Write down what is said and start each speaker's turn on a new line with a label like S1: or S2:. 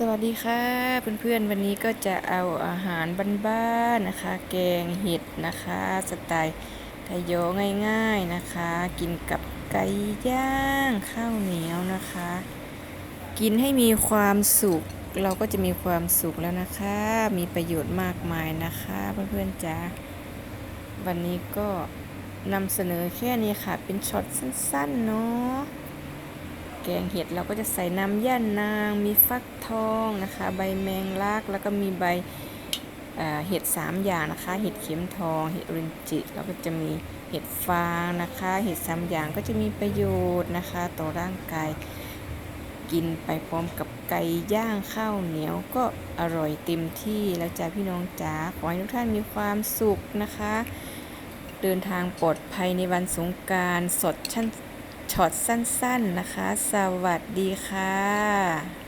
S1: สวัสดีค่ะเพื่อนๆวันนี้ก็จะเอาอาหารบ้านๆนะคะ แกงเห็ดนะคะ สไตล์ไทยโยง่ายๆนะคะ กินกับไก่ย่างข้าวเหนียวนะคะ กินให้มีความสุข เราก็จะมีความสุขแล้วนะคะ มีประโยชน์มากมายนะคะเพื่อนๆจ้าวันนี้ก็นำเสนอแค่นี้ค่ะ เป็นช็อตสั้นๆเนาะ แกงเห็ดเราก็จะใส่น้ำย่านาง มีฟักทองนะคะ ใบแมงลัก แล้วก็มีใบเห็ดสามอย่างนะคะ เห็ดเข็มทอง เห็ดรินจิแล้วก็จะมีเห็ดฟางนะคะ เห็ดสามอย่างก็จะมีประโยชน์นะคะ ต่อร่างกาย กินไปพร้อมกับไก่ย่างข้าวเหนียวก็อร่อยเต็มที่แล้วจ้าพี่น้องจ๋าขอให้ทุกท่านมีความสุขนะคะ เดินทางปลอดภัยในวันสงกรารสดชั่น ช็อตสั้นๆนะคะ สวัสดีค่ะ